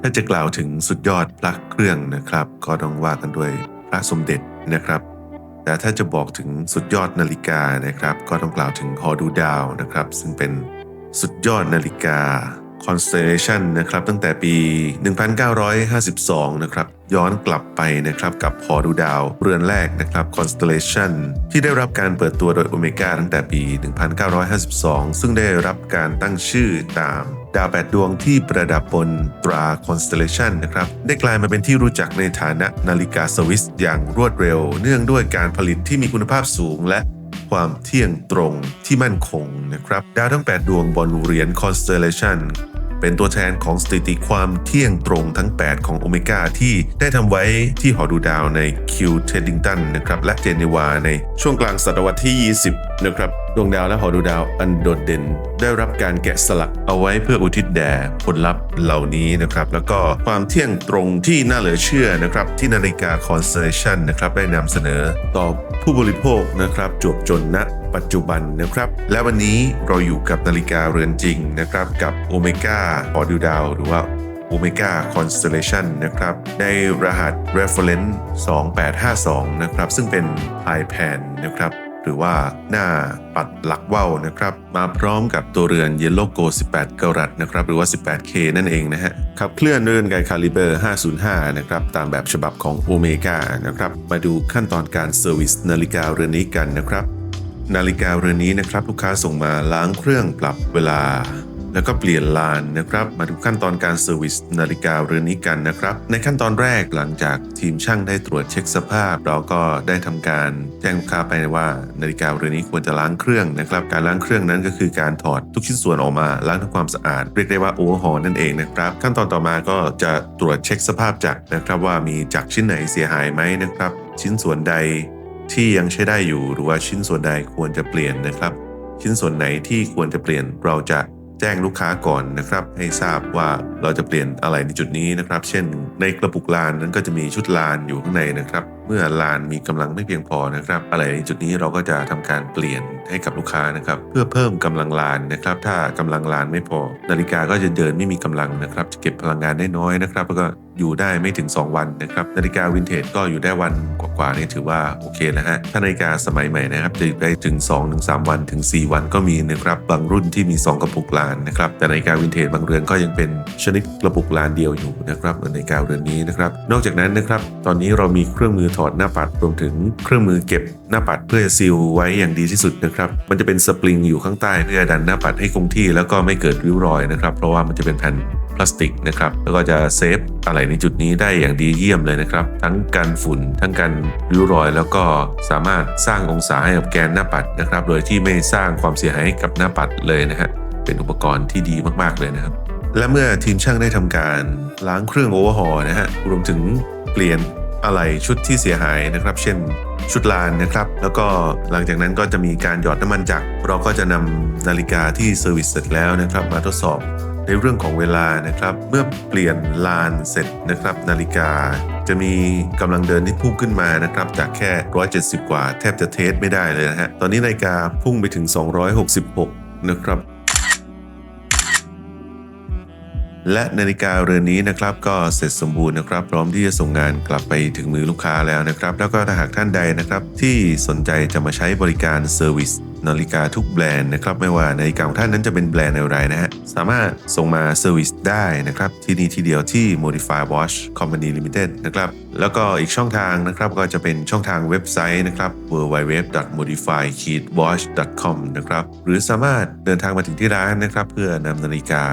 ถ้าจะกล่าวถึงสุดยอดพระเครื่องนะครับ ก็ต้องว่ากันด้วยพระสมเด็จนะครับ แต่ถ้าจะบอกถึงสุดยอดนาฬิกานะครับ ก็ต้องกล่าวถึงฮอดูดาวนะครับ ซึ่งเป็นสุดยอดนาฬิกา Constellation นะครับตั้งแต่ปี 1952 นะครับย้อนกลับไปนะครับกับฮอดูดาวเรือนแรกนะครับ Constellation ที่ได้รับการเปิดตัวโดยโอเมก้าตั้งแต่ปี 1952 ซึ่งได้รับการตั้งชื่อตามดาวแปดดวงที่ประดับบนตรา Constellation นะครับได้กลายมาเป็นที่รู้จักในฐานะนาฬิกาสวิสอย่างรวดเร็ว เนื่องด้วยการผลิตที่มีคุณภาพสูงและความเที่ยงตรงที่มั่นคงนะครับดาวทั้ง 8 ดวงบนเหรียญ Constellation เป็นตัวแทนของสถิติความเที่ยงตรงทั้ง 8 ของโอเมก้าที่ได้ทำไว้ที่หอดูดาวในคิวเทดดิงตันนะครับและเจนีวาในช่วงกลางศตวรรษที่ 20 นะครับดวงดาวและหอดูดาวอันโดดเด่น ได้รับการแกะสลักเอาไว้เพื่ออุทิศแด่ผลลัพธ์เหล่านี้นะครับ แล้วก็ความเที่ยงตรงที่น่าเหลือเชื่อนะครับ ที่นาฬิกา Constellation นะครับได้นำเสนอต่อผู้บริโภคนะครับจวบจนณ ปัจจุบันนะครับ และวันนี้เราอยู่กับนาฬิกาเรือนจริงนะครับกับโอเมก้าหอดูดาวหรือว่า Omega Constellation นะครับในรหัส reference 2852 นะครับ ซึ่งเป็น iPad นะครับหรือว่าหน้าปัดหลักว่าวนะครับ มาพร้อมกับตัวเรือน Yellow Go 18 กรัตนะครับ หรือว่า 18K นั่นเองนะฮะขับเคลื่อนด้วยเรือนไกคาลิเบอร์ 505 นะครับ ตามแบบฉบับของ Omega นะครับ มาดูขั้นตอนการเซอร์วิสนาฬิกาเรือนนี้กันนะครับ นาฬิกาเรือนนี้นะครับลูกค้าส่งมาล้างเครื่องปรับเวลา แล้วก็เปลี่ยนลานนะครับ มาดูขั้นตอนการเซอร์วิสนาฬิกาเรือนนี้กันนะครับ ในขั้นตอนแรกหลังจากทีมช่างได้ตรวจเช็คสภาพ เราก็ได้ทำการแจ้งลูกค้าไปว่านาฬิกาเรือนนี้ควรจะล้างเครื่องนะครับ การล้างเครื่องนั้นก็คือการถอดทุกชิ้นส่วนออกมาล้างทำความสะอาด เรียกได้ว่าโอเวอร์ฮอลนั่นเองนะครับ ขั้นตอนต่อมาก็จะตรวจเช็คสภาพจักรนะครับ ว่ามีจักรชิ้นไหนเสียหายไหมนะครับ ชิ้นส่วนใด ที่ยังใช้ได้อยู่หรือว่าชิ้นส่วนใดควรจะเปลี่ยนนะครับ ชิ้นส่วนไหนที่ควรจะเปลี่ยนเราจะแจ้งลูกค้าก่อนนะครับ ให้ทราบว่าเราจะเปลี่ยนอะไรในจุดนี้นะครับ เช่น ในกระปุกลานนั้นก็จะมีชุดลานอยู่ข้างในนะครับ เมื่อลานมีกำลังไม่เพียงพอนะครับ อะไรในจุดนี้เราก็จะทำการเปลี่ยนให้กับลูกค้านะครับ เพื่อเพิ่มกำลังลานนะครับ ถ้ากำลังลานไม่พอ นาฬิกาก็จะเดินไม่มีกำลังนะครับ จะเก็บพลังงานได้น้อยนะครับแล้วก็ อยู่ได้ไม่ถึง 2 วันนะครับ นาฬิกาวินเทจก็อยู่ได้วันกว่าๆนี่ถือว่าโอเคแล้วฮะถ้านาฬิกาสมัยใหม่นะครับจะได้ถึง 2-3 วันถึง 4 วันก็มีนะครับบางรุ่นที่มี 2 กระปุกลานนะครับแต่นาฬิกาวินเทจบางเรือนก็ยังเป็นชนิดกระปุกลานเดียวอยู่นะครับเหมือนนาฬิกาเรือนนี้นะครับนอกจากนั้นนะครับตอนนี้เรามีเครื่องมือถอดหน้าปัดรวมถึงเครื่องมือเก็บหน้าปัดเพื่อซีลไว้อย่างดีที่สุดนะครับมันจะเป็นสปริงอยู่ข้างใต้เพื่อดันหน้าปัดให้คงที่แล้วก็ไม่เกิดริ้วรอยนะครับเพราะว่ามันจะเป็นแผ่น พลาสติกนะครับแล้วก็จะเซฟอะไรในจุดนี้ได้อย่างดีเยี่ยมเลยนะครับ ทั้งกันฝุ่นทั้งกันริ้วรอยแล้วก็สามารถสร้างองศาให้กับแกนหน้าปัดนะครับ โดยที่ไม่สร้างความเสียหายให้กับหน้าปัดเลยนะฮะเป็นอุปกรณ์ที่ดีมากๆเลยนะครับ และเมื่อทีมช่างได้ทำการล้างเครื่องโอเวอร์ฮอลนะฮะรวมถึงเปลี่ยนอะไรชุดที่เสียหายนะครับ เช่นชุดลานนะครับ แล้วก็หลังจากนั้นก็จะมีการหยอดน้ำมันจักรเราก็จะนำนาฬิกาที่เซอร์วิสเสร็จแล้วนะครับ มาทดสอบ ในเรื่องของเวลานะครับ เมื่อเปลี่ยนลานเสร็จนะครับ นาฬิกาจะมีกำลังเดินที่พุ่งขึ้นมานะครับ จากแค่ 170 กว่า แทบจะเทสไม่ได้เลยนะฮะ ตอนนี้นาฬิกาพุ่งไปถึง 266 นะครับและนาฬิกาเรือนนี้นะครับก็เสร็จสมบูรณ์นะครับ พร้อมที่จะส่งงานกลับไปถึงมือลูกค้าแล้วนะครับ แล้วก็ถ้าหากท่านใดนะครับที่สนใจจะมาใช้บริการเซอร์วิส นาฬิกาทุกแบรนด์นะครับไม่ว่านาฬิกาของท่านนั้นจะเป็นแบรนด์อะไรนะฮะสามารถส่งมาเซอร์วิสได้นะครับที่นี่ที่เดียวที่ Modify Watch Company Limited นะครับแล้วก็อีกช่องทางนะครับก็จะเป็นช่องทางเว็บไซต์นะครับ www.modify-watch.com นะครับหรือสามารถเดินทางมาถึงที่ร้านนะครับเพื่อนำนาฬิกา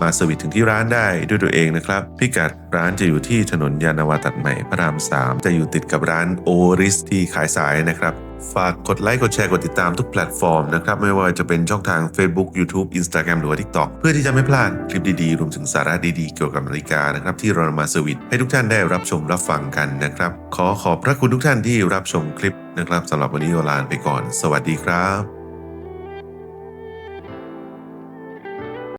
มาเซอร์วิสถึงที่ร้านได้ด้วยตัวเองนะครับพิกัด ร้านจะอยู่ที่ถนนยานาวาตัดใหม่พระราม 3 จะอยู่ติดกับร้านโอริสที่ขายสายนะครับ ฝากกดไลค์กดแชร์กดติดตามทุกแพลตฟอร์มนะครับ ไม่ว่าจะเป็นช่องทาง Facebook YouTube Instagram หรือว่า TikTok เพื่อที่จะไม่พลาดคลิปดีๆ รวมถึงสาระดีๆ เกี่ยวกับนาฬิกานะครับที่เรานมาเซอร์วิสให้ทุกท่านได้รับชมรับฟังกันนะครับ ขอขอบพระคุณทุกท่านที่รับชมคลิปนะครับสำหรับวันนี้โอลานไปก่อน สวัสดีครับ